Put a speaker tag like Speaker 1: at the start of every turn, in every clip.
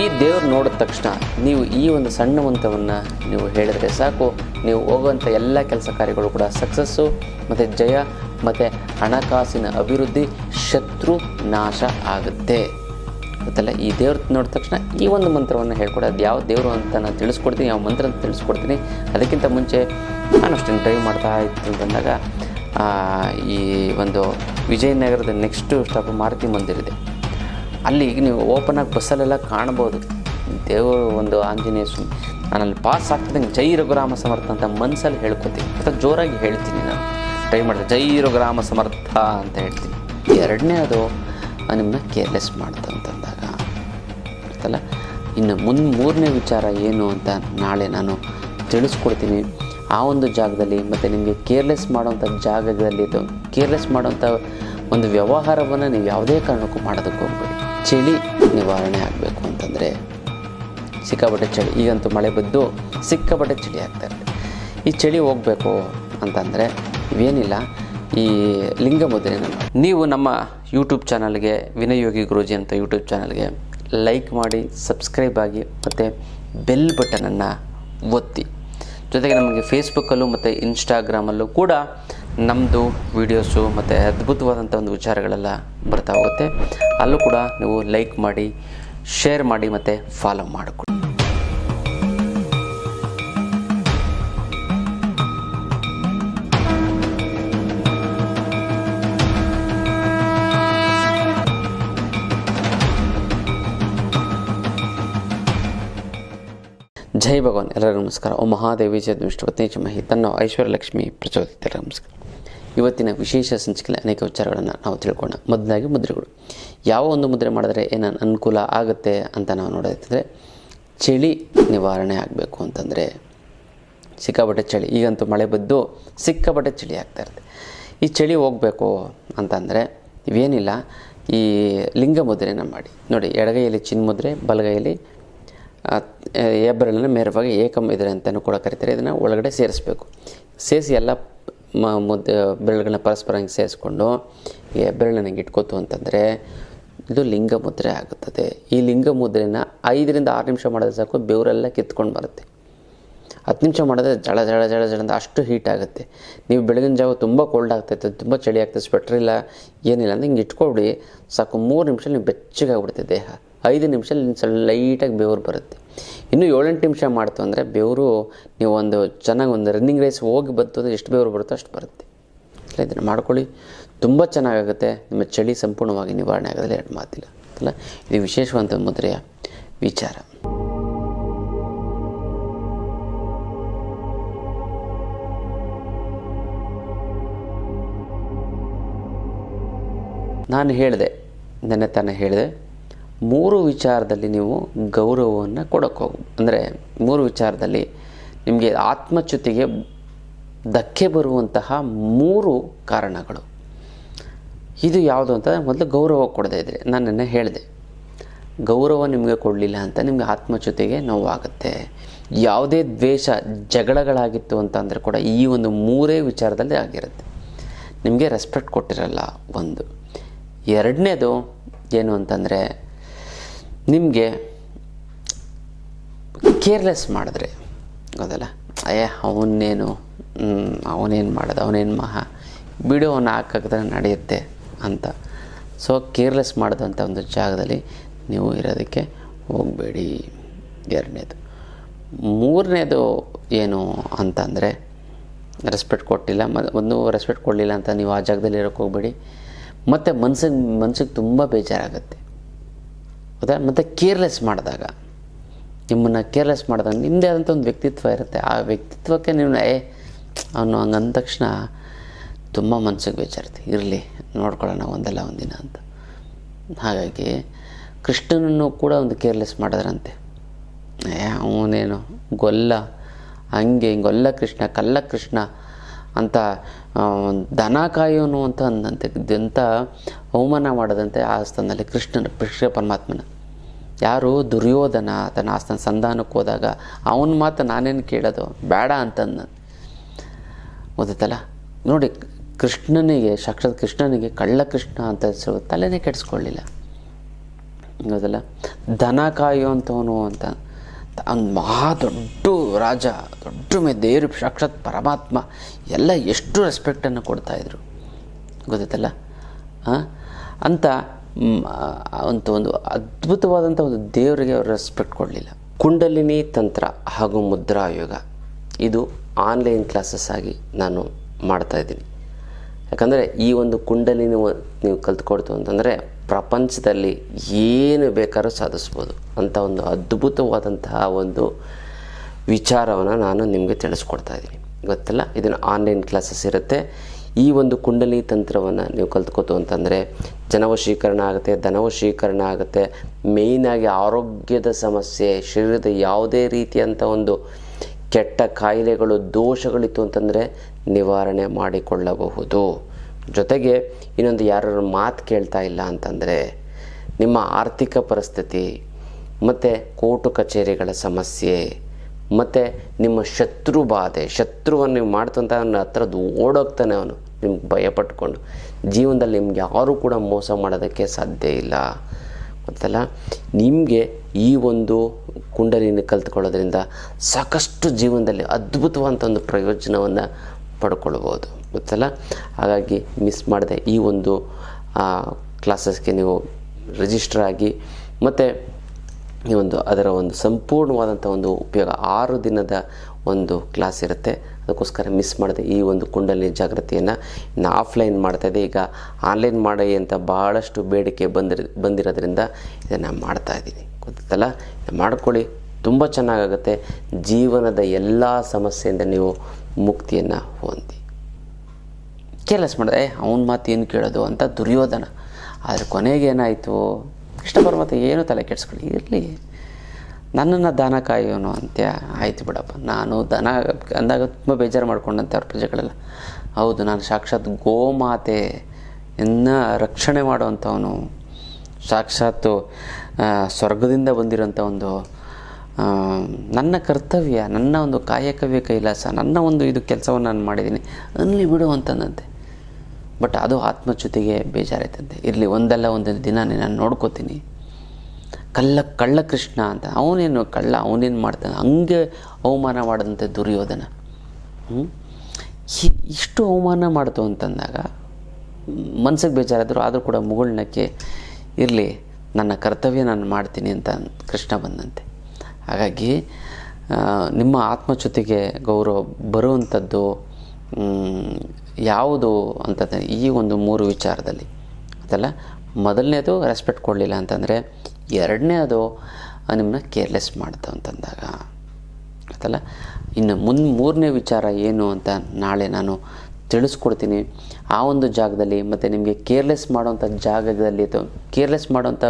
Speaker 1: ಈ ದೇವ್ರು ನೋಡಿದ ತಕ್ಷಣ ನೀವು ಈ ಒಂದು ಸಣ್ಣ ಮಂತ್ರವನ್ನು ನೀವು ಹೇಳಿದರೆ ಸಾಕು. ನೀವು ಹೋಗುವಂಥ ಎಲ್ಲ ಕೆಲಸ ಕಾರ್ಯಗಳು ಕೂಡ ಸಕ್ಸಸ್ಸು, ಮತ್ತು ಜಯ, ಮತ್ತು ಹಣಕಾಸಿನ ಅಭಿವೃದ್ಧಿ, ಶತ್ರು ನಾಶ ಆಗುತ್ತೆ. ಗೊತ್ತಲ್ಲ? ಈ ದೇವ್ರ ನೋಡಿದ ತಕ್ಷಣ ಈ ಒಂದು ಮಂತ್ರವನ್ನು ಹೇಳ್ಕೊಡಿ. ಅದು ಯಾವ ದೇವರು ಅಂತ ನಾನು ತಿಳಿಸ್ಕೊಡ್ತೀನಿ, ಯಾವ ಮಂತ್ರ ಅಂತ ತಿಳಿಸ್ಕೊಡ್ತೀನಿ. ಅದಕ್ಕಿಂತ ಮುಂಚೆ ನಾನು ಅಷ್ಟನ್ನು ಡ್ರೈವ್ ಮಾಡ್ತಾ ಇತ್ತು ಬಂದಾಗ ಈ ಒಂದು ವಿಜಯನಗರದ ನೆಕ್ಸ್ಟು ಸ್ಟಾಪ್ ಮಾರುತಿ ಮಂದಿರ ಇದೆ. ಅಲ್ಲಿ ಈಗ ನೀವು ಓಪನ್ ಆಗಿ ಬಸ್ಸಲ್ಲೆಲ್ಲ ಕಾಣ್ಬೋದು. ದೇವರು ಒಂದು ಆಂಜನೇಯ ಸ್ವಾಮಿ. ನಾನು ಅಲ್ಲಿ ಪಾಸ್ ಆಗ್ತಿದ್ದಂಗೆ ಜೈ ರಘುರಾಮ ಸಮರ್ಥ ಅಂತ ಮನಸ್ಸಲ್ಲಿ ಹೇಳ್ಕೊತೀನಿ. ಅಥವಾ ಜೋರಾಗಿ ಹೇಳ್ತೀನಿ ನಾನು. ಟ್ರೈ ಮಾಡಿದೆ, ಜೈ ರಘುರಾಮ ಸಮರ್ಥ ಅಂತ ಹೇಳ್ತೀನಿ. ಎರಡನೇ ಅದು ನಿಮ್ಮನ್ನ ಕೇರ್ಲೆಸ್ ಅಂತಂದಾಗ. ಗೊತ್ತಲ್ಲ? ಇನ್ನು ಮುನ್ ಮೂರನೇ ವಿಚಾರ ಏನು ಅಂತ ನಾಳೆ ನಾನು ತಿಳಿಸ್ಕೊಡ್ತೀನಿ. ಆ ಒಂದು ಜಾಗದಲ್ಲಿ ಮತ್ತು ನಿಮಗೆ ಕೇರ್ಲೆಸ್ ಮಾಡೋಂಥ ಜಾಗದಲ್ಲಿ ಕೇರ್ಲೆಸ್ ಮಾಡೋಂಥ ಒಂದು ವ್ಯವಹಾರವನ್ನು ನೀವು ಯಾವುದೇ ಕಾರಣಕ್ಕೂ ಮಾಡೋದಕ್ಕೆ ಚಳಿ ನಿವಾರಣೆ ಆಗಬೇಕು ಅಂತಂದರೆ ಸಿಕ್ಕಾಪಟ್ಟೆ ಚಳಿ. ಈಗಂತೂ ಮಳೆ ಬಿದ್ದು ಸಿಕ್ಕಾಪಟ್ಟೆ ಚಳಿ ಆಗ್ತಾ ಇರುತ್ತೆ. ಈ ಚಳಿ ಹೋಗಬೇಕು ಅಂತಂದರೆ ಇವೇನಿಲ್ಲ, ಈ ಲಿಂಗ ಮುದ್ರೆನ ನೀವು ನಮ್ಮ ಯೂಟ್ಯೂಬ್ ಚಾನಲ್ಗೆ ವಿನಯೋಗಿ ಗುರೂಜಿ ಅಂತ ಯೂಟ್ಯೂಬ್ ಚಾನಲ್ಗೆ ಲೈಕ್ ಮಾಡಿ, ಸಬ್ಸ್ಕ್ರೈಬ್ ಆಗಿ ಮತ್ತು ಬೆಲ್ ಬಟನನ್ನು ಒತ್ತಿ. ಜೊತೆಗೆ ನಮಗೆ ಫೇಸ್ಬುಕ್ಕಲ್ಲೂ ಮತ್ತು ಇನ್ಸ್ಟಾಗ್ರಾಮಲ್ಲೂ ಕೂಡ ನಮ್ಮದು ವೀಡಿಯೋಸು ಮತ್ತು ಅದ್ಭುತವಾದಂಥ ಒಂದು ವಿಚಾರಗಳೆಲ್ಲ ಬರ್ತಾ ಹೋಗುತ್ತೆ. ಅಲ್ಲೂ ಕೂಡ ನೀವು ಲೈಕ್ ಮಾಡಿ ಶೇರ್ ಮಾಡಿ ಮತ್ತು ಫಾಲೋ ಮಾಡಿಕೊಡಿ ಜೈ ಭಗವಾನ್, ಎಲ್ಲರಿಗೂ ನಮಸ್ಕಾರ. ಓ ಮಹಾದೇವಿ ವಿಷ್ಣುಪತ್ನಿ ಚಮಹಿ ತನ್ನ ಐಶ್ವರ್ಯಲಕ್ಷ್ಮಿ ಪ್ರಚೋದಿತ. ನಮಸ್ಕಾರ. ಇವತ್ತಿನ ವಿಶೇಷ ಸಂಚಿಕೆಯಲ್ಲಿ ಅನೇಕ ವಿಚಾರಗಳನ್ನು ನಾವು ತಿಳ್ಕೊಳ್ಳೋಣ. ಮೊದಲಾಗಿ ಮುದ್ರೆಗಳು. ಯಾವ ಒಂದು ಮುದ್ರೆ ಮಾಡಿದ್ರೆ ಏನು ಅನುಕೂಲ ಆಗುತ್ತೆ ಅಂತ ನಾವು ನೋಡೋದಿದ್ರೆ ಚಳಿ ನಿವಾರಣೆ ಆಗಬೇಕು ಅಂತಂದರೆ ಸಿಕ್ಕಾಪಟ್ಟೆ ಚಳಿ. ಈಗಂತೂ ಮಳೆ ಬಿದ್ದು ಸಿಕ್ಕಾಪಟ್ಟೆ ಚಳಿ ಆಗ್ತಾ ಇರುತ್ತೆ. ಈ ಚಳಿ ಹೋಗಬೇಕು ಅಂತಂದರೆ ಇವೇನಿಲ್ಲ ಈ ಲಿಂಗ ಮುದ್ರೆನ ಮಾಡಿ. ನೋಡಿ ಎಡಗೈಯಲ್ಲಿ ಚಿನ್ಮುದ್ರೆ ಬಲಗೈಯಲ್ಲಿ ಆ, ಮೇರವಾಗಿ ನೇರವಾಗಿ ಏಕಂ ಇದ್ರೆ ಅಂತಲೂ ಕೂಡ ಕರಿತಾರೆ. ಇದನ್ನು ಒಳಗಡೆ ಸೇರಿಸ್ಬೇಕು. ಸೇರಿಸಿ ಎಲ್ಲ ಮ, ಮುದ್ದೆ, ಬೆರಳುಗಳನ್ನ ಪರಸ್ಪರ ಹಿಂಗೆ ಸೇರಿಸ್ಕೊಂಡು, ಈ ಹೆಬ್ಬೆರಳನ್ನ ಹಿಂಗೆ ಇಟ್ಕೋತು ಅಂತಂದರೆ ಇದು ಲಿಂಗ ಮುದ್ರೆ ಆಗುತ್ತದೆ. ಈ ಲಿಂಗ ಮುದ್ರೆನ ಐದರಿಂದ ಆರು ನಿಮಿಷ ಮಾಡಿದ್ರೆ ಸಾಕು, ಬೆವರೆಲ್ಲ ಕಿತ್ಕೊಂಡು ಬರುತ್ತೆ. ಹತ್ತು ನಿಮಿಷ ಮಾಡಿದ್ರೆ ಜಳ ಜಳ ಜಳ ಜಳ ಅಂತ ಅಷ್ಟು ಹೀಟ್ ಆಗುತ್ತೆ. ನೀವು ಬೆಳಗಿನ ಜಾವ ತುಂಬ ಕೋಲ್ಡ್ ಆಗ್ತೈತೆ, ತುಂಬ ಚಳಿ ಆಗ್ತದೆ ಸ್ವೆಟ್ರ್ ಇಲ್ಲ, ಏನಿಲ್ಲ ಅಂದರೆ ಹಿಂಗೆ ಇಟ್ಕೊಬಿಡಿ, ಸಾಕು ಮೂರು ನಿಮಿಷ ನೀವು ಬೆಚ್ಚಗಾಗ್ಬಿಡುತ್ತೆ ದೇಹ. ಐದು ನಿಮಿಷ ಸ್ವಲ್ಪ ಲೈಟಾಗಿ ಬೆವರು ಬರುತ್ತೆ. ಇನ್ನು ಏಳೆಂಟು ನಿಮಿಷ ಮಾಡ್ತು ಅಂದರೆ ಬೆವರು ನೀವು ಒಂದು ಚೆನ್ನಾಗಿ ಒಂದು ರನ್ನಿಂಗ್ ರೇಸ್ ಹೋಗಿ ಬಂತು ಅಂದರೆ ಎಷ್ಟು ಬೆವರು ಬರುತ್ತೋ ಅಷ್ಟು ಬರುತ್ತೆ. ಇದನ್ನು ಮಾಡ್ಕೊಳ್ಳಿ. ತುಂಬ ಚೆನ್ನಾಗಾಗುತ್ತೆ. ನಿಮ್ಮ ಚಳಿ ಸಂಪೂರ್ಣವಾಗಿ ನಿವಾರಣೆ ಆಗೋದಿಲ್ಲ, ಎರಡು ಮಾತಿಲ್ಲ. ಅಲ್ಲ, ಇದು ವಿಶೇಷವಾದಂಥ ಮುದ್ರೆಯ ವಿಚಾರ. ನಾನು ಹೇಳಿದೆ, ನೆನ್ನೆ ತಾನೇ ಹೇಳಿದೆ ಮೂರು ವಿಚಾರದಲ್ಲಿ ನೀವು ಗೌರವವನ್ನು ಕೊಡೋಕ್ಕೆ ಹೋಗು ಅಂದರೆ ಮೂರು ವಿಚಾರದಲ್ಲಿ ನಿಮಗೆ ಆತ್ಮಚ್ಯುತಿಗೆ ಧಕ್ಕೆ ಬರುವಂತಹ ಮೂರು ಕಾರಣಗಳು. ಇದು ಯಾವುದು ಅಂತ ಮೊದಲು ಗೌರವ ಕೊಡದೇ ಇದ್ದರೆ ನಾನು ಹೇಳಿದೆ. ಗೌರವ ನಿಮಗೆ ಕೊಡಲಿಲ್ಲ ಅಂತ ನಿಮಗೆ ಆತ್ಮಚ್ಯುತಿಗೆ ನೋವಾಗುತ್ತೆ. ಯಾವುದೇ ದ್ವೇಷ, ಜಗಳಗಳಾಗಿತ್ತು ಅಂತ ಅಂದರೆ ಕೂಡ ಈ ಒಂದು ಮೂರೇ ವಿಚಾರದಲ್ಲಿ ಆಗಿರುತ್ತೆ. ನಿಮಗೆ ರೆಸ್ಪೆಕ್ಟ್ ಕೊಟ್ಟಿರಲ್ಲ ಒಂದು. ಎರಡನೇದು ಏನು ಅಂತಂದರೆ ನಿಮಗೆ ಕೇರ್ಲೆಸ್ ಮಾಡಿದ್ರೆ, ಗೊತ್ತಲ್ಲ? ಅಯ್ಯ ಅವನೇನು ಅವನೇನು ಮಾಡೋದು, ಅವನೇನು ಮಹಾ? ಬಿಡು, ಅವನು ಹಾಕಿದ್ರೆ ನಡೆಯುತ್ತೆ ಅಂತ. ಸೊ ಕೇರ್ಲೆಸ್ ಮಾಡಿದಂಥ ಒಂದು ಜಾಗದಲ್ಲಿ ನೀವು ಇರೋದಕ್ಕೆ ಹೋಗಬೇಡಿ. ಎರಡನೇದು. ಮೂರನೇದು ಏನು ಅಂತಂದರೆ ರೆಸ್ಪೆಕ್ಟ್ ಕೊಟ್ಟಿಲ್ಲ, ಮ, ಒಂದು ರೆಸ್ಪೆಕ್ಟ್ ಕೊಡಲಿಲ್ಲ ಅಂತ ನೀವು ಆ ಜಾಗದಲ್ಲಿ ಇರೋಕ್ಕೆ ಹೋಗಬೇಡಿ. ಮತ್ತು ಮನ್ಸಿಗೆ ಮನ್ಸಿಗೆ ತುಂಬ ಬೇಜಾರಾಗುತ್ತೆ. ಹೌದಾ ಮತ್ತು ಕೇರ್ಲೆಸ್ ಮಾಡಿದಾಗ, ನಿಮ್ಮನ್ನು ಕೇರ್ಲೆಸ್ ಮಾಡಿದಾಗ ನಿಮ್ಮದೇ ಆದಂಥ ಒಂದು ವ್ಯಕ್ತಿತ್ವ ಇರುತ್ತೆ. ಆ ವ್ಯಕ್ತಿತ್ವಕ್ಕೆ ನೀವು, ಏ, ಅವನು ಹಂಗೆ ಅಂದ ತಕ್ಷಣ ತುಂಬ ಮನಸ್ಸಿಗೆ ಬೇಜಾರುತ್ತೆ ಇರಲಿ, ನೋಡ್ಕೊಳ್ಳೋಣ ಒಂದಲ್ಲ ಒಂದಿನ ಅಂತ. ಹಾಗಾಗಿ ಕೃಷ್ಣನನ್ನು ಕೂಡ ಒಂದು ಕೇರ್ಲೆಸ್ ಮಾಡಿದ್ರಂತೆ. ಏ, ಅವನೇನು ಗೊಲ್ಲ, ಹಂಗೆ ಹಿಂಗೊಲ್ಲ ಕೃಷ್ಣ, ಕಲ್ಲ ಕೃಷ್ಣ ಅಂತ ದನ ಕಾಯೋನು ಅಂತ ಅಂದಂತೆ. ಅವಮಾನ ಮಾಡದಂತೆ ಆ ಸ್ಥಾನದಲ್ಲಿ ಕೃಷ್ಣನ, ಕೃಷ್ಣ ಪರಮಾತ್ಮನ. ಯಾರು ದುರ್ಯೋಧನ ತನ್ನ ಆಸ್ತನ ಸಂಧಾನಕ್ಕೆ ಹೋದಾಗ ಅವನ ಮಾತು ನಾನೇನು ಕೇಳೋದು? ಬೇಡ ಅಂತಂದ. ಓದಿತಲ್ಲ ನೋಡಿ, ಕೃಷ್ಣನಿಗೆ, ಸಾಕ್ಷಾತ್ ಕೃಷ್ಣನಿಗೆ ಕಳ್ಳ ಕೃಷ್ಣ ಅಂತ ಹೆಸರು ತಲೆನೇ ಕೆಡಿಸ್ಕೊಳ್ಳಿಲ್ಲ. ಹೌದಲ್ಲ? ದನ ಕಾಯುವಂಥವನು ಅಂತ. ಅವ್ನು ಮಹಾ ದೊಡ್ಡ ರಾಜ, ದೊಡ್ಡ ಮೇ ದೇವರು, ಸಾಕ್ಷಾತ್ ಪರಮಾತ್ಮ, ಎಲ್ಲ ಎಷ್ಟು ರೆಸ್ಪೆಕ್ಟನ್ನು ಕೊಡ್ತಾಯಿದ್ರು ಗೊತ್ತಾಯ್ತಲ್ಲ ಹಾಂ ಅಂತ ಅಂತ ಒಂದು ಅದ್ಭುತವಾದಂಥ ಒಂದು ದೇವರಿಗೆ ಅವರು ರೆಸ್ಪೆಕ್ಟ್ ಕೊಡಲಿಲ್ಲ. ಕುಂಡಲಿನಿ ತಂತ್ರ ಹಾಗೂ ಮುದ್ರಾ ಯೋಗ. ಇದು ಆನ್ಲೈನ್ ಕ್ಲಾಸಸ್ ಆಗಿ ನಾನು ಮಾಡ್ತಾಯಿದ್ದೀನಿ ಯಾಕಂದರೆ ಈ ಒಂದು ಕುಂಡಲಿನಿ ನೀವು ಕಲ್ತ್ಕೊಡ್ತು ಅಂತಂದರೆ ಪ್ರಪಂಚದಲ್ಲಿ ಏನು ಬೇಕಾದ್ರೂ ಸಾಧಿಸ್ಬೋದು ಅಂತ ಒಂದು ಅದ್ಭುತವಾದಂತಹ ಒಂದು ವಿಚಾರವನ್ನು ನಾನು ನಿಮಗೆ ತಿಳಿಸ್ಕೊಡ್ತಾ ಇದ್ದೀನಿ. ಗೊತ್ತಲ್ಲ? ಇದನ್ನು ಆನ್ಲೈನ್ ಕ್ಲಾಸಸ್ ಇರುತ್ತೆ. ಈ ಒಂದು ಕುಂಡಲಿ ತಂತ್ರವನ್ನು ನೀವು ಕಲ್ತ್ಕೋತು ಅಂತಂದರೆ ಜನವಶೀಕರಣ ಆಗುತ್ತೆ, ಧನವಶೀಕರಣ ಆಗುತ್ತೆ. ಮೇಯ್ನಾಗಿ ಆರೋಗ್ಯದ ಸಮಸ್ಯೆ, ಶರೀರದ ಯಾವುದೇ ರೀತಿಯಂಥ ಒಂದು ಕೆಟ್ಟ ಕಾಯಿಲೆಗಳು, ದೋಷಗಳಿತ್ತು ಅಂತಂದರೆ ನಿವಾರಣೆ ಮಾಡಿಕೊಳ್ಳಬಹುದು. ಜೊತೆಗೆ ಇನ್ನೊಂದು ಯಾರು ಮಾತು ಕೇಳ್ತಾ ಇಲ್ಲ ಅಂತಂದರೆ ನಿಮ್ಮ ಆರ್ಥಿಕ ಪರಿಸ್ಥಿತಿ, ಮತ್ತು ಕೋರ್ಟು ಕಚೇರಿಗಳ ಸಮಸ್ಯೆ ಮತ್ತು ನಿಮ್ಮ ಶತ್ರು ಬಾಧೆ, ಶತ್ರುವನ್ನು ನೀವು ಮಾಡ್ತಂತ ಅವನ ಹತ್ರ ಓಡೋಗ್ತಾನೆ ಅವನು. ನಿಮ್ಗೆ ಭಯಪಟ್ಕೊಂಡು ಜೀವನದಲ್ಲಿ ನಿಮ್ಗೆ ಯಾರೂ ಕೂಡ ಮೋಸ ಮಾಡೋದಕ್ಕೆ ಸಾಧ್ಯ ಇಲ್ಲ. ಗೊತ್ತಲ್ಲ? ನಿಮಗೆ ಈ ಒಂದು ಕುಂಡಲಿನ ಕಲ್ತ್ಕೊಳ್ಳೋದ್ರಿಂದ ಸಾಕಷ್ಟು ಜೀವನದಲ್ಲಿ ಅದ್ಭುತವಾದಂಥ ಒಂದು ಪ್ರಯೋಜನವನ್ನು ಪಡ್ಕೊಳ್ಬೋದು. ಗೊತ್ತಲ್ಲ? ಹಾಗಾಗಿ ಮಿಸ್ ಮಾಡದೆ ಈ ಒಂದು ಕ್ಲಾಸಸ್ಗೆ ನೀವು ರಿಜಿಸ್ಟರ್ ಆಗಿ ಮತ್ತು ಈ ಒಂದು ಅದರ ಒಂದು ಸಂಪೂರ್ಣವಾದಂಥ ಒಂದು ಉಪಯೋಗ. ಆರು ದಿನದ ಒಂದು ಕ್ಲಾಸ್ ಇರುತ್ತೆ. ಅದಕ್ಕೋಸ್ಕರ ಮಿಸ್ ಮಾಡಿದೆ ಈ ಒಂದು ಕುಂಡಲಿ ಜಾಗೃತಿಯನ್ನು ಇನ್ನು ಆಫ್ಲೈನ್ ಮಾಡ್ತಾಯಿದ್ದೆ ಈಗ ಆನ್ಲೈನ್ ಮಾಡಿ ಅಂತ ಭಾಳಷ್ಟು ಬೇಡಿಕೆ ಬಂದಿರ, ಬಂದಿರೋದ್ರಿಂದ ಇದನ್ನು ಮಾಡ್ತಾಯಿದ್ದೀನಿ ಗೊತ್ತಲ್ಲ ಇದು ಮಾಡ್ಕೊಳ್ಳಿ. ತುಂಬ ಚೆನ್ನಾಗಾಗುತ್ತೆ. ಜೀವನದ ಎಲ್ಲ ಸಮಸ್ಯೆಯಿಂದ ನೀವು ಮುಕ್ತಿಯನ್ನು ಹೊಂದಿ. ಕೇರ್ಲೆಸ್ ಮಾಡಿದೆ. ಅವನ ಮಾತು ಏನು ಕೇಳೋದು? ಅಂತ ದುರ್ಯೋಧನ. ಆದರೆ ಕೊನೆಗೆ ಏನಾಯಿತು? ಕೃಷ್ಣ ಪರಮಾತ್ಮ ಏನು ತಲೆ ಕೆಡಿಸ್ಕೊಳ್ಳಿ. ಇರಲಿ. ನನ್ನನ್ನು ದನ ಕಾಯೋನು ಅಂತ್ಯ ಆಯ್ತು ಬಿಡಪ್ಪ. ನಾನು ದನ ಅಂದಾಗ ತುಂಬ ಬೇಜಾರು ಮಾಡ್ಕೊಂಡಂತೆ ಅವ್ರ ಪ್ರಜೆಗಳೆಲ್ಲ. ಹೌದು, ನಾನು ಸಾಕ್ಷಾತ್ ಗೋಮಾತೆ ಎನ್ನ ರಕ್ಷಣೆ ಮಾಡುವಂಥವನು, ಸಾಕ್ಷಾತ್ತು ಸ್ವರ್ಗದಿಂದ ಬಂದಿರೋಂಥ ಒಂದು ನನ್ನ ಕರ್ತವ್ಯ, ನನ್ನ ಒಂದು ಕಾಯಕವ್ಯ ಕೈಲಾಸ, ನನ್ನ ಒಂದು ಇದು ಕೆಲಸವನ್ನು ನಾನು ಮಾಡಿದ್ದೀನಿ. ಅಲ್ಲಿ ಬಿಡು ಅಂತಂದಂತೆ ಬಟ್ ಅದು ಆತ್ಮಚ್ಯುತಿಗೆ ಬೇಜಾರಾಯ್ತಂತೆ. ಇರಲಿ, ಒಂದಲ್ಲ ಒಂದು ದಿನ ನಾನು ನೋಡ್ಕೋತೀನಿ. ಕಳ್ಳ ಕಳ್ಳ ಕೃಷ್ಣ ಅಂತ. ಅವನೇನು ಕಳ್ಳ, ಅವನೇನು ಮಾಡ್ತಾನೆ? ಹಂಗೆ ಅವಮಾನ ಮಾಡಿದಂತೆ ದುರ್ಯೋಧನ? ಇಷ್ಟು ಅವಮಾನ ಮಾಡ್ತು ಅಂತಂದಾಗ, ಮನ್ಸಿಗೆ ಬೇಜಾರಾದರು ಆದರೂ ಕೂಡ ಮುಗುಳ್ನಕ್ಕೆ, ಇರಲಿ, ನನ್ನ ಕರ್ತವ್ಯ ನಾನು ಮಾಡ್ತೀನಿ ಅಂತ ಕೃಷ್ಣ ಬಂದಂತೆ. ಹಾಗಾಗಿ ನಿಮ್ಮ ನಿಮ್ಮ ಜೊತೆಗೆ ಗೌರವ ಬರುವಂಥದ್ದು ಯಾವುದು ಅಂತಂದರೆ ಈ ಒಂದು ಮೂರು ವಿಚಾರದಲ್ಲಿ ಅದಲ್ಲ, ಮೊದಲನೇದು ರೆಸ್ಪೆಕ್ಟ್ ಕೊಡಲಿಲ್ಲ ಅಂತಂದರೆ, ಎರಡನೇದು ನಿಮ್ಮನ್ನ ಕೇರ್ಲೆಸ್ ಮಾಡ್ತು ಅಂತಂದಾಗ. ಆಯ್ತಲ್ಲ ಇನ್ನು ಮುನ್, ಮೂರನೇ ವಿಚಾರ ಏನು ಅಂತ ನಾಳೆ ನಾನು ತಿಳಿಸ್ಕೊಡ್ತೀನಿ. ಆ ಒಂದು ಜಾಗದಲ್ಲಿ ಮತ್ತು ನಿಮಗೆ ಕೇರ್ಲೆಸ್ ಮಾಡೋವಂಥ ಜಾಗದಲ್ಲಿ ಅಥವಾ ಕೇರ್ಲೆಸ್ ಮಾಡೋವಂಥ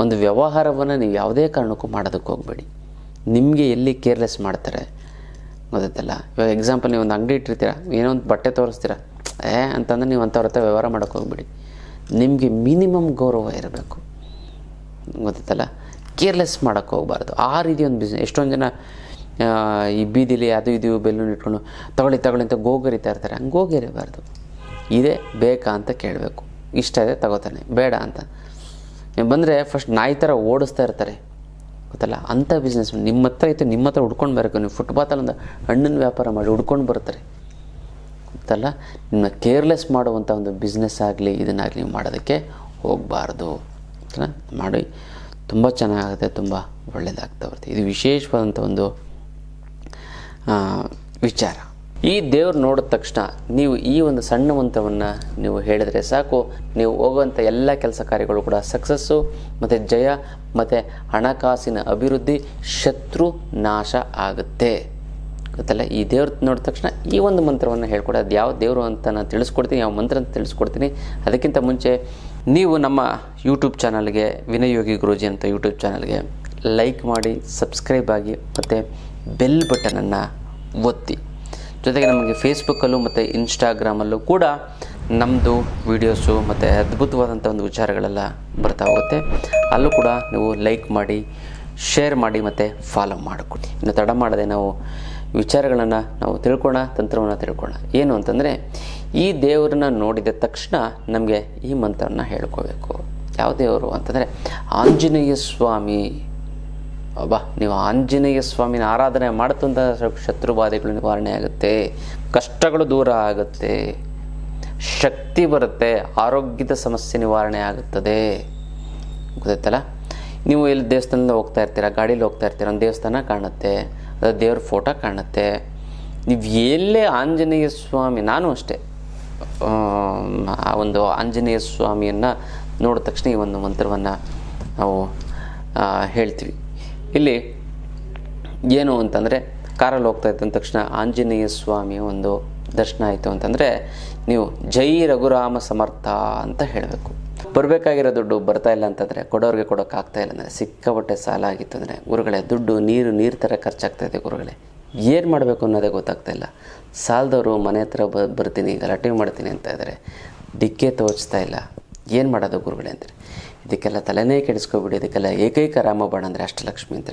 Speaker 1: ಒಂದು ವ್ಯವಹಾರವನ್ನು ನೀವು ಯಾವುದೇ ಕಾರಣಕ್ಕೂ ಮಾಡೋದಕ್ಕೆ ಹೋಗಬೇಡಿ. ನಿಮಗೆ ಎಲ್ಲಿ ಕೇರ್ಲೆಸ್ ಮಾಡ್ತಾರೆ? ಗೊತ್ತಲ್ಲ ಇವಾಗ ಎಕ್ಸಾಂಪಲ್ ನೀವು ಒಂದು ಅಂಗಡಿ ಇಟ್ಟಿರ್ತೀರ, ಏನೋ ಒಂದು ಬಟ್ಟೆ ತೋರಿಸ್ತೀರ, ಏ ಅಂತಂದ್ರೆ ನೀವು ಅಂಥವ್ರ ಹತ್ರ ವ್ಯವಹಾರ ಮಾಡೋಕ್ಕೆ ಹೋಗ್ಬಿಡಿ. ನಿಮಗೆ ಮಿನಿಮಮ್ ಗೌರವ ಇರಬೇಕು. ಗೊತ್ತೈತಲ್ಲ? ಕೇರ್ಲೆಸ್ ಮಾಡೋಕ್ಕೆ ಹೋಗಬಾರ್ದು. ಆ ರೀತಿ ಒಂದು ಬಿಸ್ನೆಸ್ ಎಷ್ಟೊಂದು ಜನ ಈ ಬೀದಿಲಿ ಅದು ಇದು ಬೆಲ್ಲೂನ್ ಇಟ್ಕೊಂಡು ತಗೊಳ್ಳಿ ತಗೊಳ್ಳಿ ಅಂತ ಗೋಗರಿತಾ ಇರ್ತಾರೆ. ಹಂಗೆ ಗೋಗರಿಬಾರ್ದು. ಇದೇ ಬೇಕಾ ಅಂತ ಕೇಳಬೇಕು. ಇಷ್ಟ ಇದೆ ತಗೋತಾನೆ. ಬೇಡ ಅಂತ. ನೀವು ಬಂದರೆ ಫಸ್ಟ್ ನಾಯಿ ಥರ ಓಡಿಸ್ತಾ ಇರ್ತಾರೆ. ಗೊತ್ತಲ್ಲ? ಅಂಥ ಬಿಸ್ನೆಸ್ ನಿಮ್ಮ ಹತ್ರ ಇತ್ತು ನಿಮ್ಮ ಹತ್ರ ಹುಡ್ಕೊಂಡು ಬರಬೇಕು. ನೀವು ಫುಟ್ಪಾತಲ್ಲಿ ಒಂದು ಹಣ್ಣಿನ ವ್ಯಾಪಾರ ಮಾಡಿ ಹುಡ್ಕೊಂಡು ಬರ್ತಾರೆ ಗೊತ್ತಲ್ಲ? ನಿಮ್ಮ ಕೇರ್ಲೆಸ್ ಮಾಡುವಂಥ ಒಂದು ಬಿಸ್ನೆಸ್ ಆಗಲಿ, ಇದನ್ನಾಗಲಿ ನೀವು ಮಾಡೋದಕ್ಕೆ ಹೋಗಬಾರ್ದು? ಮಾಡಿ ತುಂಬ ಚೆನ್ನಾಗುತ್ತೆ ತುಂಬ ಒಳ್ಳೆಯದಾಗ್ತಾ ಬರುತ್ತೆ. ಇದು ವಿಶೇಷವಾದಂಥ ಒಂದು ವಿಚಾರ. ಈ ದೇವ್ರು ನೋಡಿದ ತಕ್ಷಣ ನೀವು ಈ ಒಂದು ಸಣ್ಣ ಮಂತ್ರವನ್ನು ನೀವು ಹೇಳಿದರೆ ಸಾಕು. ನೀವು ಹೋಗುವಂಥ ಎಲ್ಲ ಕೆಲಸ ಕಾರ್ಯಗಳು ಕೂಡ ಸಕ್ಸಸ್ಸು, ಮತ್ತು ಜಯ, ಮತ್ತು ಹಣಕಾಸಿನ ಅಭಿವೃದ್ಧಿ, ಶತ್ರು ನಾಶ ಆಗುತ್ತೆ. ಗೊತ್ತಲ್ಲ? ಈ ದೇವ್ರ ನೋಡಿದ ತಕ್ಷಣ ಈ ಒಂದು ಮಂತ್ರವನ್ನು ಹೇಳ್ಕೊಡಿ. ಅದು ಯಾವ ದೇವರು ಅಂತ ನಾನು ತಿಳಿಸ್ಕೊಡ್ತೀನಿ, ಯಾವ ಮಂತ್ರ ಅಂತ ತಿಳಿಸ್ಕೊಡ್ತೀನಿ. ಅದಕ್ಕಿಂತ ಮುಂಚೆ ನೀವು ನಮ್ಮ ಯೂಟ್ಯೂಬ್ ಚಾನಲ್ಗೆ ವಿನಯೋಗಿ ಯೋಗಿ ಗುರೂಜಿ ಅಂತ ಯೂಟ್ಯೂಬ್ ಚಾನಲ್ಗೆ ಲೈಕ್ ಮಾಡಿ ಸಬ್ಸ್ಕ್ರೈಬ್ ಆಗಿ, ಮತ್ತು ಬೆಲ್ ಬಟನನ್ನು ಒತ್ತಿ. ಜೊತೆಗೆ ನಮಗೆ ಫೇಸ್ಬುಕ್ಕಲ್ಲೂ ಮತ್ತು ಇನ್ಸ್ಟಾಗ್ರಾಮಲ್ಲೂ ಕೂಡ ನಮ್ಮದು ವೀಡಿಯೋಸು ಮತ್ತು ಅದ್ಭುತವಾದಂಥ ಒಂದು ವಿಚಾರಗಳೆಲ್ಲ ಬರ್ತಾ ಹೋಗುತ್ತೆ. ಅಲ್ಲೂ ಕೂಡ ನೀವು ಲೈಕ್ ಮಾಡಿ ಶೇರ್ ಮಾಡಿ ಮತ್ತು ಫಾಲೋ ಮಾಡಿಕೊಡಿ. ಇನ್ನು ತಡ ಮಾಡದೆ ನಾವು ವಿಚಾರಗಳನ್ನು ನಾವು ತಿಳ್ಕೊಳ್ಳೋಣ ತಂತ್ರವನ್ನು ತಿಳ್ಕೊಳ್ಳೋಣ ಏನು ಅಂತಂದರೆ, ಈ ದೇವರನ್ನ ನೋಡಿದ ತಕ್ಷಣ ನಮಗೆ ಈ ಮಂತ್ರವನ್ನು ಹೇಳ್ಕೋಬೇಕು. ಯಾವ ದೇವರು ಅಂತಂದರೆ, ಆಂಜನೇಯ ಸ್ವಾಮಿ ಅಬ್ಬಾ, ನೀವು ಆಂಜನೇಯ ಸ್ವಾಮಿನ ಆರಾಧನೆ ಮಾಡ್ತಂತ ಶತ್ರು ಬಾಧೆಗಳು ನಿವಾರಣೆ ಆಗುತ್ತೆ, ಕಷ್ಟಗಳು ದೂರ ಆಗುತ್ತೆ, ಶಕ್ತಿ ಬರುತ್ತೆ, ಆರೋಗ್ಯದ ಸಮಸ್ಯೆ ನಿವಾರಣೆ ಆಗುತ್ತದೆ. ಗೊತ್ತಾಯ್ತಲ್ಲ? ನೀವು ಎಲ್ಲಿ ದೇವಸ್ಥಾನದಿಂದ ಹೋಗ್ತಾ ಇರ್ತೀರ, ಗಾಡೀಲಿ ಹೋಗ್ತಾ ಇರ್ತೀರ, ಒಂದು ದೇವಸ್ಥಾನ ಕಾಣುತ್ತೆ ಅದು ದೇವ್ರ ಫೋಟೋ ಕಾಣುತ್ತೆ, ನೀವು ಎಲ್ಲೇ ಆಂಜನೇಯ ಸ್ವಾಮಿ, ನಾನು ಅಷ್ಟೇ, ಆ ಒಂದು ಆಂಜನೇಯ ಸ್ವಾಮಿಯನ್ನು ನೋಡಿದ ತಕ್ಷಣ ಈ ಒಂದು ಮಂತ್ರವನ್ನು ನಾವು ಹೇಳ್ತೀವಿ. ಇಲ್ಲಿ ಏನು ಅಂತಂದರೆ, ಕಾರಲ್ಲಿ ಹೋಗ್ತಾ ಇದ್ದ ತಕ್ಷಣ ಆಂಜನೇಯ ಸ್ವಾಮಿಯ ಒಂದು ದರ್ಶನ ಆಯಿತು ಅಂತಂದರೆ, ನೀವು ಜೈ ರಘುರಾಮ ಸಮರ್ಥ ಅಂತ ಹೇಳಬೇಕು. ಬರಬೇಕಾಗಿರೋ ದುಡ್ಡು ಬರ್ತಾ ಇಲ್ಲ ಅಂತಂದರೆ, ಕೊಡೋರಿಗೆ ಕೊಡೋಕ್ಕಾಗ್ತಾ ಇಲ್ಲ ಅಂದರೆ, ಸಿಕ್ಕಾಪಟ್ಟೆ ಸಾಲ ಆಗಿತ್ತು ಅಂದರೆ, ಗುರುಗಳೇ, ದುಡ್ಡು, ನೀರು ನೀರು ಥರ ಖರ್ಚಾಗ್ತಾ ಇದೆ ಗುರುಗಳೇ. ಏನು ಮಾಡಬೇಕು ಅನ್ನೋದೇ ಗೊತ್ತಾಗ್ತಾ ಇಲ್ಲ. ಸಾಲದವರು ಮನೆ ಹತ್ರ ಬರ್ತೀನಿ, ಗಲಾಟೆ ಮಾಡ್ತೀನಿ ಅಂತ ಇದ್ದಾರೆ ಡಿಕ್ಕೆ ತೋಚ್ತಾ ಇಲ್ಲ. ಏನು ಮಾಡೋದು ಗುರುಗಳೇ ಅಂತಾರೆ ಇದಕ್ಕೆಲ್ಲ ತಲೆನೇ ಕೆಡಿಸ್ಕೊಬಿಡಿ, ಇದಕ್ಕೆಲ್ಲ ಏಕೈಕ ರಾಮಬಾಣ ಅಂದರೆ ಅಷ್ಟಲಕ್ಷ್ಮಿ ಅಂತ.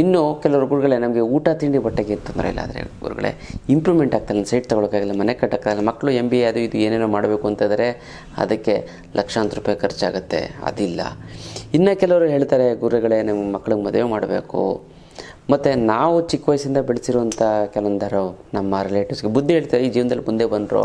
Speaker 1: ಇನ್ನು ಕೆಲವರು ಗುರುಗಳೇ, ನಮಗೆ ಊಟ, ತಿಂಡಿ, ಬಟ್ಟೆಗೆ ಏನು ತೊಂದರೆ ಇಲ್ಲ ಆದರೆ ಗುರುಗಳೇ ಇಂಪ್ರೂವ್ಮೆಂಟ್ ಆಗ್ತಾಯಿಲ್ಲ ಸೈಟ್ ತೊಗೊಳಕ್ಕಾಗಿಲ್ಲ, ಮನೆ ಕಟ್ಟೋಕ್ಕಾಗಲ್ಲ ಮಕ್ಕಳು ಎಂ ಬಿ ಎ ಅದು ಇದು ಏನೇನೋ ಮಾಡಬೇಕು ಅಂತಂದರೆ ಅದಕ್ಕೆ ಲಕ್ಷಾಂತರ ರೂಪಾಯಿ ಖರ್ಚಾಗುತ್ತೆ, ಅದಿಲ್ಲ. ಇನ್ನು ಕೆಲವರು ಹೇಳ್ತಾರೆ, ಗುರುಗಳೇ, ನಮ್ಮ ಮಕ್ಕಳಿಗೆ ಮದುವೆ ಮಾಡಬೇಕು. ಮತ್ತು ನಾವು ಚಿಕ್ಕ ವಯಸ್ಸಿಂದ ಬೆಳೆಸಿರುವಂಥ ಕೆಲವೊಂದಾರು ನಮ್ಮ ರಿಲೇಟಿವ್ಸ್ಗೆ ಬುದ್ಧಿ ಹೇಳ್ತಾರೆ, ಈ ಜೀವನದಲ್ಲಿ ಮುಂದೆ ಬಂದರು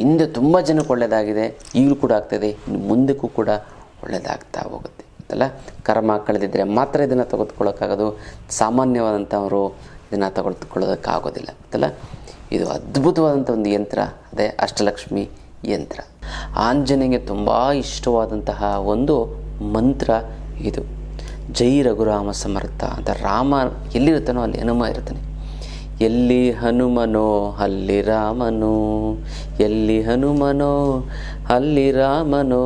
Speaker 1: ಹಿಂದೆ ತುಂಬ ಜನಕ್ಕೆ ಒಳ್ಳೆಯದಾಗಿದೆ ಈಗಲೂ ಕೂಡ ಆಗ್ತದೆ, ಇನ್ನು ಮುಂದಕ್ಕೂ ಕೂಡ ಒಳ್ಳೆಯದಾಗ್ತಾ ಹೋಗುತ್ತೆ ಅಲ್ಲ ಕರ್ಮ ಕಳೆದಿದ್ದರೆ ಮಾತ್ರ ಇದನ್ನು ತೆಗೆದುಕೊಳ್ಳೋಕ್ಕಾಗೋದು, ಸಾಮಾನ್ಯವಾದಂಥವರು ಇದನ್ನು ತೆಗೆದುಕೊಳ್ಳೋದಕ್ಕಾಗೋದಿಲ್ಲ, ಗೊತ್ತಲ್ಲ? ಇದು ಅದ್ಭುತವಾದಂಥ ಒಂದು ಯಂತ್ರ, ಅದೇ ಅಷ್ಟಲಕ್ಷ್ಮಿ ಯಂತ್ರ. ಆಂಜನೇಯಗೆ ತುಂಬ ಇಷ್ಟವಾದಂತಹ ಒಂದು ಮಂತ್ರ ಇದು. ಜೈ ರಘುರಾಮ ಸಮರ್ಥ ಅಂತ ರಾಮ ಎಲ್ಲಿರ್ತಾನೋ ಅಲ್ಲಿ ಹನುಮ ಇರ್ತಾನೆ ಎಲ್ಲಿ ಹನುಮನೋ ಅಲ್ಲಿ ರಾಮನೋ, ಎಲ್ಲಿ ಹನುಮನೋ ಅಲ್ಲಿ ರಾಮನೋ,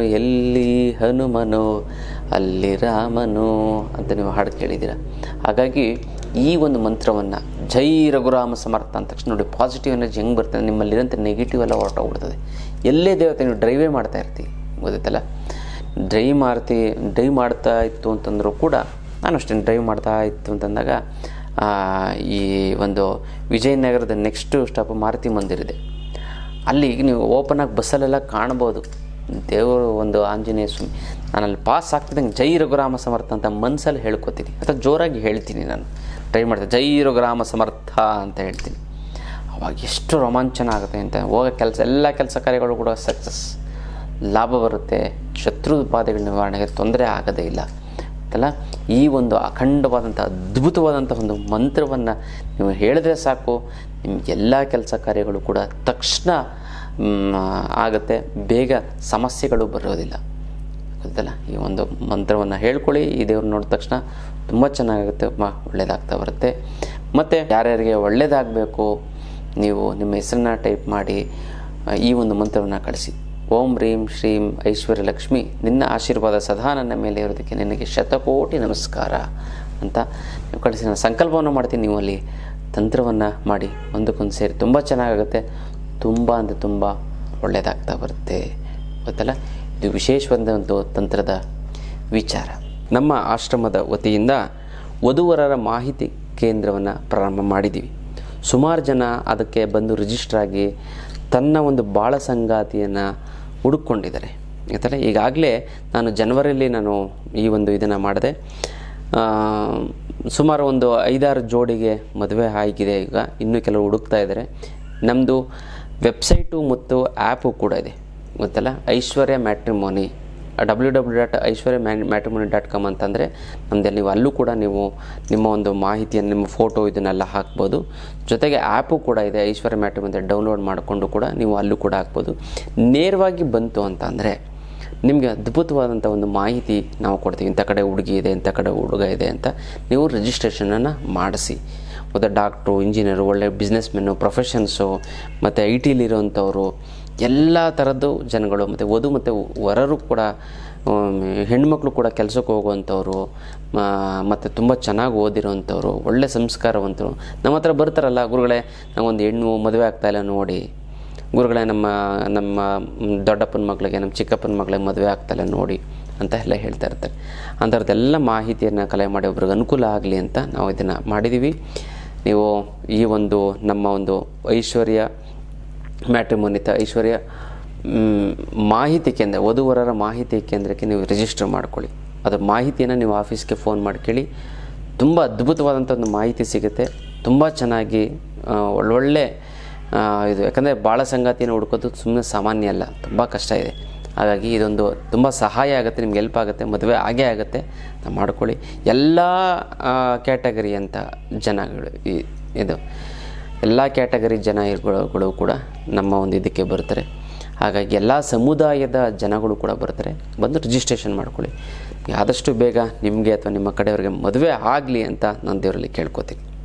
Speaker 1: ಎಲ್ಲಿ ಹನುಮನೋ ಅಲ್ಲಿ ರಾಮನೋ ಅಂತ ನೀವು ಹಾಡು ಕೇಳಿದ್ದೀರ? ಹಾಗಾಗಿ ಈ ಒಂದು ಮಂತ್ರವನ್ನು ಜೈ ರಘುರಾಮ ಸಮರ್ಥ ಅಂದ ತಕ್ಷಣ ನೋಡಿ ಪಾಸಿಟಿವ್ ಎನರ್ಜಿ ಹೆಂಗೆ ಬರ್ತದೆ? ನಿಮ್ಮಲ್ಲಿರೋಂಥ ನೆಗೆಟಿವ್ ಎಲ್ಲ ಹೊರಟೋಗ್ಬಿಡ್ತದೆ. ಎಲ್ಲೇ ದೇವತೆ ನೀವು ಡ್ರೈವೇ ಮಾಡ್ತಾ ಇರ್ತೀವಿ ಗೊತ್ತೈತಲ್ಲ ಡ್ರೈವ್ ಮಾಡ್ತಿ ಡ್ರೈವ್ ಮಾಡ್ತಾ ಇತ್ತು ಅಂತಂದರೂ ಕೂಡ ನಾನು ಅಷ್ಟೇ ಡ್ರೈವ್ ಮಾಡ್ತಾ ಇತ್ತು ಅಂತಂದಾಗ ಈ ಒಂದು ವಿಜಯನಗರದ ನೆಕ್ಸ್ಟು ಸ್ಟಾಪ್ ಮಾರುತಿ ಮಂದಿರ ಇದೆ ಅಲ್ಲಿ ನೀವು ಓಪನ್ ಆಗಿ ಬಸ್ಸಲ್ಲೆಲ್ಲ ಕಾಣ್ಬೋದು. ದೇವರು ಒಂದು ಆಂಜನೇಯ ಸ್ವಾಮಿ. ನಾನು ಅಲ್ಲಿ ಪಾಸ್ ಆಗ್ತಿದ್ದಂಗೆ ಜೈ ರಘುರಾಮ ಸಮರ್ಥ ಅಂತ ಮನಸ್ಸಲ್ಲಿ ಹೇಳ್ಕೊತೀನಿ. ಅಥವಾ ಜೋರಾಗಿ ಹೇಳ್ತೀನಿ ನಾನು. ಟ್ರೈ ಮಾಡ್ತೀನಿ. ಜೈ ರಘುರಾಮ ಸಮರ್ಥ ಅಂತ ಹೇಳ್ತೀನಿ. ಅವಾಗ ಎಷ್ಟು ರೋಮಾಂಚನ ಆಗುತ್ತೆ ಅಂತ. ಹೋಗೋ ಕೆಲಸ, ಎಲ್ಲ ಕೆಲಸ ಕಾರ್ಯಗಳು ಕೂಡ ಸಕ್ಸಸ್ ಲಾಭ ಬರುತ್ತೆ. ಶತ್ರು ಬಾಧೆಗಳ ನಿವಾರಣೆಗೆ ತೊಂದರೆ ಆಗೋದೇ ಇಲ್ಲ. ಅಲ್ಲ ಈ ಒಂದು ಅಖಂಡವಾದಂಥ ಅದ್ಭುತವಾದಂಥ ಒಂದು ಮಂತ್ರವನ್ನು ನೀವು ಹೇಳಿದ್ರೆ ಸಾಕು. ನಿಮಗೆಲ್ಲ ಕೆಲಸ ಕಾರ್ಯಗಳು ಕೂಡ ತಕ್ಷಣ ಆಗುತ್ತೆ. ಬೇಗ ಸಮಸ್ಯೆಗಳು ಬರೋದಿಲ್ಲ. ಗೊತ್ತಲ್ಲ? ಈ ಒಂದು ಮಂತ್ರವನ್ನು ಹೇಳ್ಕೊಳ್ಳಿ. ಈ ದೇವ್ರು ನೋಡಿದ ತಕ್ಷಣ ತುಂಬ ಚೆನ್ನಾಗುತ್ತೆ ಒಳ್ಳೇದಾಗ್ತಾ ಬರುತ್ತೆ. ಮತ್ತು ಯಾರ್ಯಾರಿಗೆ ಒಳ್ಳೆಯದಾಗಬೇಕು ನೀವು ನಿಮ್ಮ ಹೆಸರನ್ನ ಟೈಪ್ ಮಾಡಿ ಈ ಒಂದು ಮಂತ್ರವನ್ನು ಕಳಿಸಿ. ಓಂ ರೀಂ ಶ್ರೀಂ ಐಶ್ವರ್ಯ ಲಕ್ಷ್ಮಿ ನಿನ್ನ ಆಶೀರ್ವಾದ ಸದಾ ನನ್ನ ಮೇಲೆ ಇರೋದಕ್ಕೆ ನಿನಗೆ ಶತಕೋಟಿ ನಮಸ್ಕಾರ ಅಂತ ನೀವು ಕಳಿಸಿ ನಾನು ಸಂಕಲ್ಪವನ್ನು ಮಾಡ್ತೀನಿ, ನೀವು ಅಲ್ಲಿ ತಂತ್ರವನ್ನು ಮಾಡಿ ಒಂದಕ್ಕೊಂದು ಸೇರಿ ತುಂಬ ಚೆನ್ನಾಗಾಗುತ್ತೆ. ತುಂಬ ಅಂದರೆ ತುಂಬ ಒಳ್ಳೆಯದಾಗ್ತಾ ಬರುತ್ತೆ. ಗೊತ್ತಲ್ಲ? ಇದು ವಿಶೇಷವಾದ ಒಂದು ತಂತ್ರದ ವಿಚಾರ. ನಮ್ಮ ಆಶ್ರಮದ ವತಿಯಿಂದ ವಧುವರರ ಮಾಹಿತಿ ಕೇಂದ್ರವನ್ನು ಪ್ರಾರಂಭ ಮಾಡಿದ್ದೀವಿ. ಸುಮಾರು ಜನ ಅದಕ್ಕೆ ಬಂದು ರಿಜಿಸ್ಟ್ರಾಗಿ ತನ್ನ ಒಂದು ಬಾಳ ಸಂಗಾತಿಯನ್ನು ಹುಡುಕೊಂಡಿದ್ದಾರೆ. ಆಯ್ತಲ್ಲ ಈಗಾಗಲೇ ನಾನು ಜನವರಿಯಲ್ಲಿ ನಾನು ಈ ಒಂದು ಇದನ್ನು ಮಾಡಿದೆ. ಸುಮಾರು ಒಂದು ಐದಾರು ಜೋಡಿಗೆ ಮದುವೆ ಆಗಿದೆ. ಈಗ ಇನ್ನೂ ಕೆಲವು ಹುಡುಕ್ತಾ ಇದ್ದಾರೆ. ನಮ್ಮದು ವೆಬ್ಸೈಟು ಮತ್ತು ಆ್ಯಪು ಕೂಡ ಇದೆ. ಗೊತ್ತಲ್ಲ? Aishwarya matrimony W W dot Aishwarya man matrimony dot com ಅಂತಂದರೆ ನಮ್ಮದೇ ನೀವು ಅಲ್ಲೂ ಕೂಡ ನೀವು ನಿಮ್ಮ ಒಂದು ಮಾಹಿತಿಯನ್ನು, ನಿಮ್ಮ ಫೋಟೋ ಇದನ್ನೆಲ್ಲ ಹಾಕ್ಬೋದು. ಜೊತೆಗೆ ಆ್ಯಪು ಕೂಡ ಇದೆ, ಐಶ್ವರ್ಯ ಮ್ಯಾಟ್ರಿಮೋನಿ ಡೌನ್ಲೋಡ್ ಮಾಡಿಕೊಂಡು ಕೂಡ ನೀವು ಅಲ್ಲೂ ಕೂಡ ಹಾಕ್ಬೋದು. ನೇರವಾಗಿ ಬಂತು ಅಂತ ಅಂದರೆ ನಿಮಗೆ ಅದ್ಭುತವಾದಂಥ ಒಂದು ಮಾಹಿತಿ ನಾವು ಕೊಡ್ತೀವಿ. ಇಂಥ ಕಡೆ ಹುಡುಗಿ ಇದೆ, ಇಂಥ ಕಡೆ ಹುಡುಗ ಇದೆ ಅಂತ ನೀವು ರಿಜಿಸ್ಟ್ರೇಷನನ್ನು ಮಾಡಿಸಿ. ಮತ್ತು ಡಾಕ್ಟ್ರು ಇಂಜಿನಿಯರು ಒಳ್ಳೆ ಬಿಸ್ನೆಸ್ಮೆನ್ನು ಪ್ರೊಫೆಷನ್ಸು ಮತ್ತು ಐ ಟಿಲಿರೋಂಥವ್ರು ಎಲ್ಲ ಥರದ್ದು ಜನಗಳು ಮತ್ತು ವಧು ಮತ್ತು ವರರು ಕೂಡ ಹೆಣ್ಮಕ್ಳು ಕೂಡ ಕೆಲಸಕ್ಕೆ ಹೋಗುವಂಥವ್ರು ಮತ್ತು ತುಂಬ ಚೆನ್ನಾಗಿ ಓದಿರೋವಂಥವ್ರು, ಒಳ್ಳೆ ಸಂಸ್ಕಾರವಂತರು. ನಮ್ಮ ಹತ್ರ ಬರ್ತಾರಲ್ಲ ಗುರುಗಳೇ, ನಾವೊಂದು ಹೆಣ್ಣು ಮದುವೆ ಆಗ್ತಾಯಿಲ್ಲ ನೋಡಿ. ಗುರುಗಳೇ, ನಮ್ಮ ನಮ್ಮ ದೊಡ್ಡಪ್ಪನ ಮಗಳಿಗೆ, ನಮ್ಮ ಚಿಕ್ಕಪ್ಪನ ಮಗಳಿಗೆ ಮದುವೆ ಆಗ್ತಾಯಿಲ್ಲ ನೋಡಿ ಅಂತ ಎಲ್ಲ ಹೇಳ್ತಾ ಇರ್ತಾರೆ. ಅಂಥವ್ರದ್ದೆಲ್ಲ ಮಾಹಿತಿಯನ್ನು ಕಲೆ ಮಾಡಿ ಒಬ್ರಿಗೆ ಅನುಕೂಲ ಆಗಲಿ ಅಂತ ನಾವು ಇದನ್ನು ಮಾಡಿದ್ದೀವಿ ನೀವು ಈ ಒಂದು ನಮ್ಮ ಒಂದು ಐಶ್ವರ್ಯ ಮ್ಯಾಟ್ರಿಮೋನಿತ ಐಶ್ವರ್ಯ ಮಾಹಿತಿ ಕೇಂದ್ರ, ವಧುವರರ ಮಾಹಿತಿ ಕೇಂದ್ರಕ್ಕೆ ನೀವು ರಿಜಿಸ್ಟರ್ ಮಾಡ್ಕೊಳ್ಳಿ. ಅದರ ಮಾಹಿತಿಯನ್ನು ನೀವು ಆಫೀಸ್ಗೆ ಫೋನ್ ಮಾಡಿ ಕೇಳಿ, ತುಂಬ ಅದ್ಭುತವಾದಂಥ ಒಂದು ಮಾಹಿತಿ ಸಿಗುತ್ತೆ. ತುಂಬ ಚೆನ್ನಾಗಿ ಒಳ್ಳೊಳ್ಳೆ ಇದು ಯಾಕಂದರೆ ಭಾಳ ಸಂಗಾತಿಯನ್ನು ಹುಡ್ಕೋದು ಸುಮ್ಮನೆ ಸಾಮಾನ್ಯ ಅಲ್ಲ, ತುಂಬ ಕಷ್ಟ ಇದೆ. ಹಾಗಾಗಿ ಇದೊಂದು ತುಂಬ ಸಹಾಯ ಆಗುತ್ತೆ, ನಿಮ್ಗೆ ಹೆಲ್ಪ್ ಆಗುತ್ತೆ, ಮದುವೆ ಆಗೇ ಆಗುತ್ತೆ. ನಾವು ಮಾಡ್ಕೊಳ್ಳಿ. ಎಲ್ಲ ಕ್ಯಾಟಗರಿ ಅಂತ ಜನಗಳು ಈ, ಇದು. ಎಲ್ಲ ಕ್ಯಾಟಗರಿ ಜನಗಳು ಕೂಡ ನಮ್ಮ ಒಂದು ಇದಕ್ಕೆ ಬರ್ತಾರೆ. ಹಾಗಾಗಿ ಎಲ್ಲ ಸಮುದಾಯದ ಜನಗಳು ಕೂಡ ಬರ್ತಾರೆ. ಬಂದು ರಿಜಿಸ್ಟ್ರೇಷನ್ ಮಾಡ್ಕೊಳ್ಳಿ. ಆದಷ್ಟು ಬೇಗ ನಿಮಗೆ ಅಥವಾ ನಿಮ್ಮ ಕಡೆಯವ್ರಿಗೆ ಮದುವೆ ಆಗಲಿ ಅಂತ ನಾನು ದೇವರಲ್ಲಿ ಕೇಳ್ಕೊತೀನಿ.